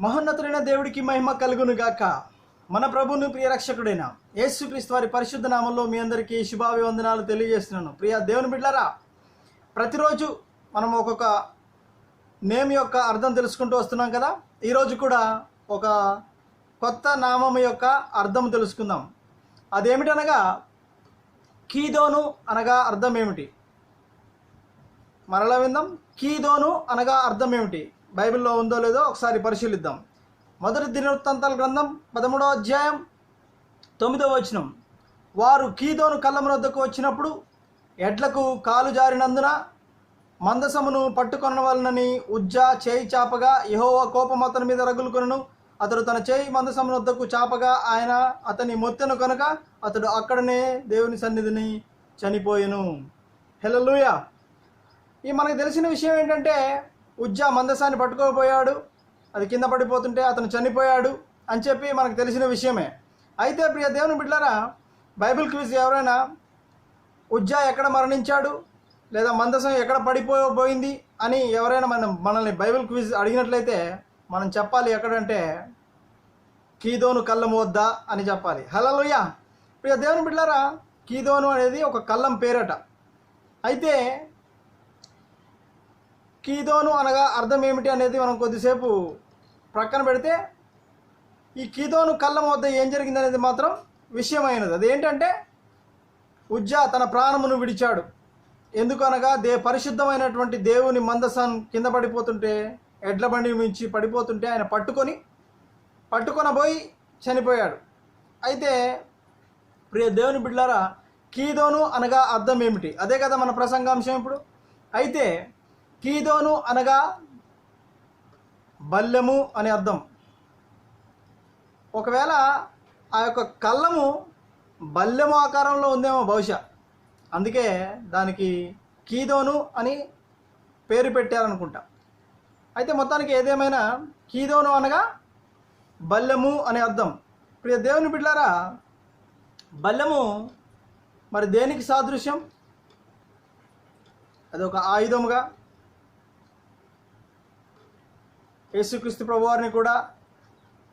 మహోన్నతుడైన దేవుడికి మహిమ కలుగును గాక మన ప్రభుని ప్రియ రక్షకుడైన యేసుక్రీస్తు వారి పరిశుద్ధ నామంలో మీ అందరికీ శుభాభివందనాలు తెలియజేస్తున్నాను. ప్రియ దేవుని బిడ్డారా ప్రతిరోజు మనం ఒక్కొక్క నేమ్ యొక్క అర్థం తెలుసుకుంటూ వస్తున్నాం కదా? ఈరోజు కూడా ఒక కొత్త నామం యొక్క అర్థం తెలుసుకుందాం. అదేమిటనగా కీదోను అనగా అర్థం ఏమిటి? మరలా విందాం. కీదోను అనగా అర్థం ఏమిటి? బైబిల్లో ఉందో లేదో ఒకసారి పరిశీలిద్దాం. మొదటి దినవృత్తాంతాల గ్రంథం పదమూడవ అధ్యాయం తొమ్మిదవ వచనం. వారు కీదోను కళ్ళమున వద్దకు వచ్చినప్పుడు ఎడ్లకు కాలు జారినందున మందసమును పట్టుకొనవలనని ఉజ్జా చేయి చాపగా యహోవ కోపం అతని మీద రగులుకొనను. అతడు తన చేయి మందసమును వద్దకు చాపగా ఆయన అతని మొత్తెను కనుక అతడు అక్కడనే దేవుని సన్నిధిని చనిపోయెను. హెలలుయా ఈ మనకు తెలిసిన విషయం ఏంటంటే ఉజ్జా మందసాన్ని పట్టుకోపోయాడు. అది కింద పడిపోతుంటే అతను చనిపోయాడు అని చెప్పి మనకు తెలిసిన విషయమే. అయితే ప్రియ దేవుని బిడ్డలారా బైబిల్ క్విజ్ ఎవరైనా ఉజ్జా ఎక్కడ మరణించాడు లేదా మందసం ఎక్కడ పడిపోయింది అని ఎవరైనా మనం మనల్ని బైబిల్ క్విజ్ అడిగినట్లయితే మనం చెప్పాలి ఎక్కడంటే కీదోను కళ్ళం వద్దా అని చెప్పాలి. హలలుయ్య ప్రియ దేవుని బిడ్డారా కీదోను అనేది ఒక కళ్ళం పేరట. అయితే కీదోను అనగా అర్థం ఏమిటి అనేది మనం కొద్దిసేపు ప్రక్కన పెడితే ఈ కీదోను కళ్ళ వద్ద ఏం జరిగింది అనేది మాత్రం విషయమైనది. అదేంటంటే ఉజ్జా తన ప్రాణమును విడిచాడు. ఎందుకనగా దే పరిశుద్ధమైనటువంటి దేవుని మందసం కింద పడిపోతుంటే ఎడ్ల బండి మించి పడిపోతుంటే ఆయన పట్టుకొని పట్టుకొనబోయి చనిపోయాడు. అయితే ప్రియ దేవుని బిడ్లారా కీదోను అనగా అర్థం ఏమిటి? అదే కదా మన ప్రసంగాంశం ఇప్పుడు. అయితే కీదోను అనగా బల్లెము అని అర్థం. ఒకవేళ ఆ యొక్క కళ్ళము బల్లెము ఆకారంలో ఉందేమో బహుశా. అందుకే దానికి కీదోను అని పేరు పెట్టారనుకుంటా. అయితే మొత్తానికి ఏదేమైనా కీదోను అనగా బల్లెము అని అర్థం. ప్రియ దేవుని బిడ్డారా బల్లెము మరి దేనికి సాదృశ్యం? అది ఒక ఆయుధముగా యేసుక్రీస్తు ప్రభువారిని కూడా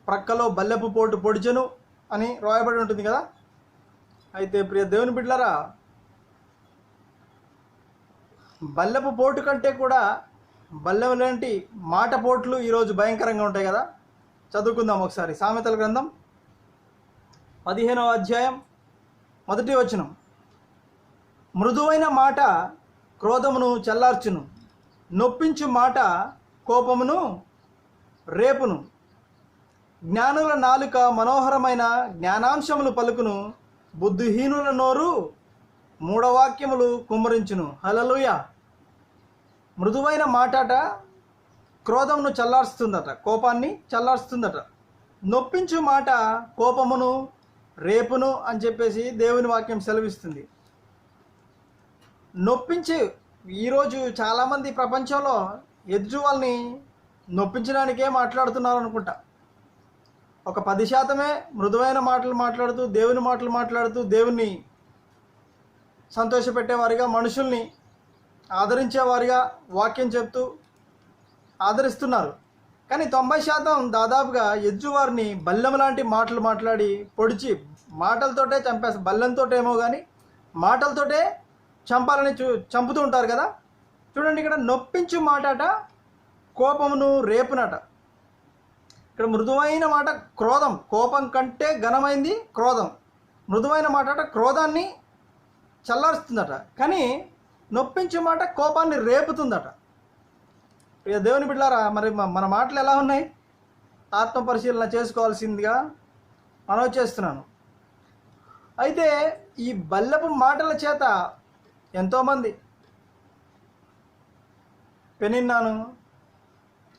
ప్రక్కలో బల్లెపు పోటు పొడిచెను అని రాయబడి ఉంటుంది కదా? అయితే ప్రియ దేవుని బిడ్డలారా బల్లెపు పోటు కంటే కూడా బల్లెం లాంటి మాట పోట్లు ఈరోజు భయంకరంగా ఉంటాయి కదా? చదువుకుందాం ఒకసారి. సామెతల గ్రంథం పదిహేనవ అధ్యాయం మొదటి వచనం. మృదువైన మాట క్రోధమును చల్లార్చును నొప్పించు మాట కోపమును రేపును జ్ఞానుల నాలుక మనోహరమైన జ్ఞానాంశములు పలుకును బుద్ధిహీనుల నోరు మూఢవాక్యములు కుమ్మరించును. హలలుయ మృదువైన మాటాట క్రోధమును చల్లారుస్తుందట కోపాన్ని చల్లారుస్తుందట. నొప్పించు మాట కోపమును రేపును అని చెప్పేసి దేవుని వాక్యం సెలవిస్తుంది. నొప్పించి ఈరోజు చాలామంది ప్రపంచంలో ఎదుటి వాళ్ళని నొప్పించడానికే మాట్లాడుతున్నారు అనుకుంటా ఒక పది శాతమే మృదువైన మాటలు మాట్లాడుతూ దేవుని మాటలు మాట్లాడుతూ దేవుణ్ణి సంతోషపెట్టేవారిగా మనుషుల్ని ఆదరించేవారిగా వాక్యం చెప్తూ ఆదరిస్తున్నారు. కానీ తొంభై శాతం దాదాపుగా ఎజ్జువారిని బల్లెం లాంటి మాటలు మాట్లాడి పొడిచి మాటలతోటే చంపేస్తారు బల్లెంతో ఏమో కానీ మాటలతోటే చంపాలని చూ చంపుతూ ఉంటారు కదా? చూడండి ఇక్కడ నొప్పించు మాటట కోపమును రేపునట. ఇక్కడ మృదువైన మాట క్రోధం. కోపం కంటే ఘనమైంది క్రోధం. మృదువైన మాట క్రోధాన్ని చల్లారుస్తుందట. కానీ నొప్పించే మాట కోపాన్ని రేపుతుందట. ఇక దేవుని బిడ్డారా మరి మన మాటలు ఎలా ఉన్నాయి? ఆత్మ పరిశీలన చేసుకోవాల్సిందిగా మనవి చేస్తున్నాను. అయితే ఈ బల్లపు మాటల చేత ఎంతోమంది పెనిన్నాను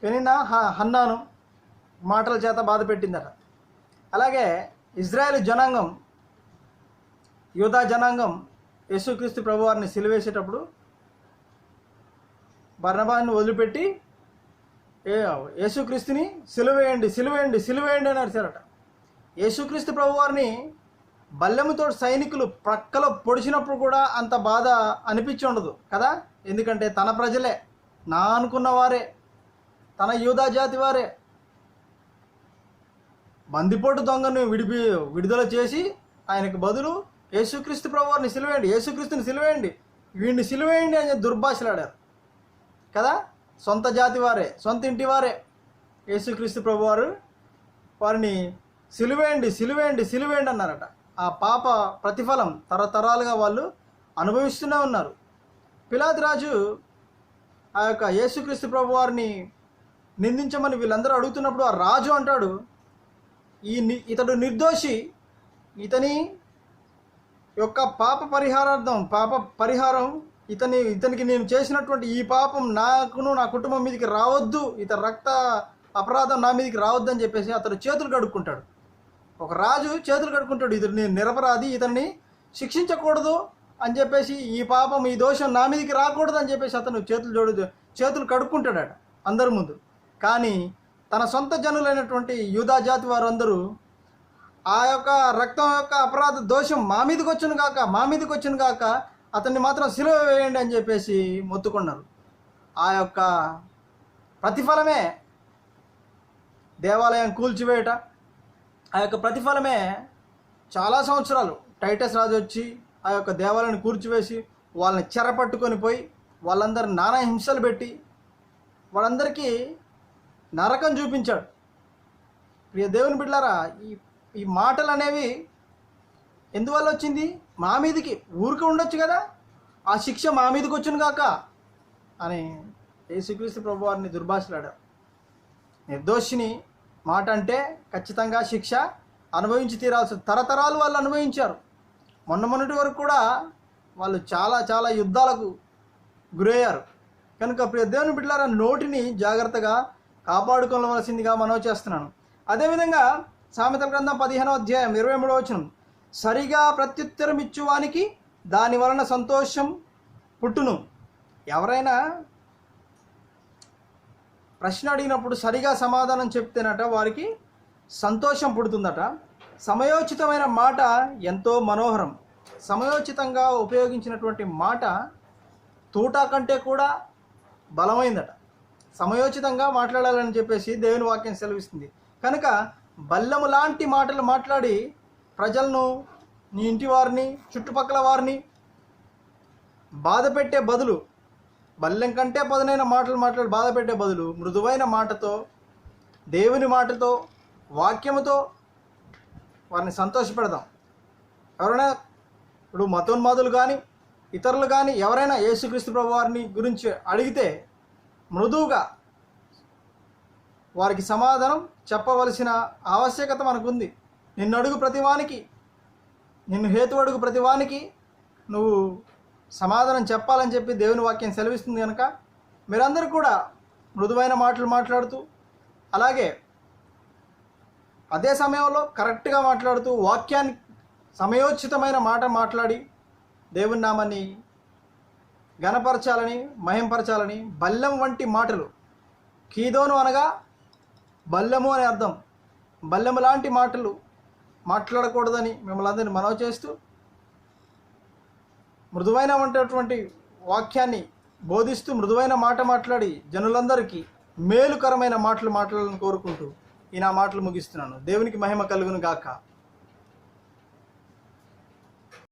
పెనినా హ- హన్నాను. మాటల చేత బాధ పెట్టిందట. అలాగే ఇజ్రాయెల్ జనాంగం యూదా జనాంగం యేసుక్రీస్తు ప్రభువారిని సిలివేసేటప్పుడు బర్ణబాన్ని వదిలిపెట్టి యేసుక్రీస్తుని సిలువేయండి సిలువేయండి సిలువేయండి అని అరిచారట. యేసుక్రీస్తు ప్రభువారిని బల్లెముతో సైనికులు ప్రక్కలో పొడిచినప్పుడు కూడా అంత బాధ అనిపించి ఉండదు కదా? ఎందుకంటే తన ప్రజలే. నా అనుకున్న వారే. తన యూదా జాతి వారే. బందిపోటు దొంగను విడిపి విడుదల చేసి ఆయనకు బదులు యేసుక్రీస్తు ప్రభువారిని సిలువేయండి యేసుక్రీస్తుని సిలువేయండి వీడిని సిలువేయండి అని దుర్భాషలాడారు. కదా? సొంత జాతి వారే సొంత ఇంటి వారే. యేసుక్రీస్తు ప్రభువారు వారిని సిలువేయండి సిలువేయండి సిలువేయండి అన్నారట. ఆ పాప ప్రతిఫలం తరతరాలుగా వాళ్ళు అనుభవిస్తూనే ఉన్నారు. పిలాది రాజు ఆ యొక్క యేసుక్రీస్తు ప్రభు వారిని నిందించమని వీళ్ళందరూ అడుగుతున్నప్పుడు ఆ రాజు అంటాడు ఈ ని- ఇతడు నిర్దోషి ఇతని యొక్క పాప పరిహారార్థం పాప పరిహారం ఇతని ఇతనికి నేను చేసినటువంటి ఈ పాపం నాకును నా కుటుంబం మీదకి రావద్దు ఇతని రక్త అపరాధం నా మీదకి రావద్దు అని చెప్పేసి అతడు చేతులు కడుక్కుంటాడు. ఒక రాజు చేతులు కడుక్కుంటాడు ఇతడు నేను నిరపరాధి ఇతన్ని శిక్షించకూడదు అని చెప్పేసి ఈ పాపం ఈ దోషం నా మీదకి రాకూడదు అని చెప్పేసి అతను చేతులు జోడు చేతులు కడుక్కుంటాడట అందరి ముందు. కానీ తన సొంత జనులైనటువంటి యూదా జాతి వారందరూ ఆ యొక్క రక్తం యొక్క అపరాధ దోషం మా మీదకి వచ్చును కాక మా మీదకి వచ్చును కాక అతన్ని మాత్రం సిలువ వేయండి అని చెప్పేసి మొత్తుకున్నారు. ఆ యొక్క ప్రతిఫలమే దేవాలయం కూల్చివేయట. ఆ యొక్క ప్రతిఫలమే చాలా సంవత్సరాలు టైటస్ రాజు వచ్చి ఆ యొక్క దేవాలయాన్ని కూర్చివేసి వాళ్ళని చెరపట్టుకొని పోయి వాళ్ళందరూ నానా హింసలు పెట్టి వాళ్ళందరికీ నరకం చూపించాడు. ప్రియ దేవుని బిడ్డారా ఈ ఈ మాటలు అనేవి ఎందువల్ల వచ్చింది? మా మీదికి ఊరికి ఉండొచ్చు కదా? ఆ శిక్ష మా మీదకి వచ్చును కాక అని యేసుక్రీస్తు ప్రభు వారిని దుర్భాషలాడారు. నిర్దోషిని మాట అంటే ఖచ్చితంగా శిక్ష అనుభవించి తీరాల్సి తరతరాలు వాళ్ళు అనుభవించారు. మొన్న మొన్నటి వరకు కూడా వాళ్ళు చాలా చాలా యుద్ధాలకు గురయ్యారు. కనుక ప్రియ దేవుని బిడ్డలారా నోటిని జాగ్రత్తగా కాపాడుకోవలసిందిగా మనవి చేస్తున్నాను. అదేవిధంగా సామెతల గ్రంథం పదిహేనో అధ్యాయం ఇరవై మూడవ వచనం సరిగా ప్రత్యుత్తరం ఇచ్చువానికి దాని వలన సంతోషం పుట్టును. ఎవరైనా ప్రశ్న అడిగినప్పుడు సరిగా సమాధానం చెప్తేనట వారికి సంతోషం పుడుతుందట. సమయోచితమైన మాట ఎంతో మనోహరం. సమయోచితంగా ఉపయోగించినటువంటి మాట తూటా కంటే కూడా బలమైందట. సమయోచితంగా మాట్లాడాలని చెప్పేసి దేవుని వాక్యం సెలవిస్తుంది. కనుక బల్లెము లాంటి మాటలు మాట్లాడి ప్రజలను నీ ఇంటి వారిని చుట్టుపక్కల వారిని బాధ పెట్టే బదులు బల్లెం కంటే పదునైన మాటలు మాట్లాడి బాధ పెట్టే బదులు మృదువైన మాటతో దేవుని మాటతో వాక్యముతో వారిని సంతోషపెడదాం. ఎవరైనా ఇప్పుడు మతోన్మాదులు కానీ ఇతరులు కానీ ఎవరైనా యేసుక్రీస్తు ప్రభు వారిని గురించి అడిగితే మృదువుగా వారికి సమాధానం చెప్పవలసిన ఆవశ్యకత మనకుంది. నిన్ను అడుగు ప్రతివానికి నిన్ను హేతు అడుగు ప్రతివానికి నువ్వు సమాధానం చెప్పాలని చెప్పి దేవుని వాక్యం సెలవిస్తుంది కనుక మీరందరూ కూడా మృదువైన మాటలు మాట్లాడుతూ అలాగే అదే సమయంలో కరెక్ట్గా మాట్లాడుతూ వాక్యాన్ని సమయోచితమైన మాట మాట్లాడి దేవుని నామాన్ని ఘనపరచాలని మహింపరచాలని బల్లెం వంటి మాటలు. కీదోను అనగా బల్లెము అనే అర్థం. బల్లెము లాంటి మాటలు మాట్లాడకూడదని మిమ్మల్ని అందరినీ మనవి చేస్తూ మృదువైన వంటటువంటి వాక్యాన్ని బోధిస్తూ మృదువైన మాట మాట్లాడి జనులందరికీ మేలుకరమైన మాటలు మాట్లాడాలని కోరుకుంటూ ఈ నా మాటలు ముగిస్తున్నాను. దేవునికి మహిమ కలుగును గాక.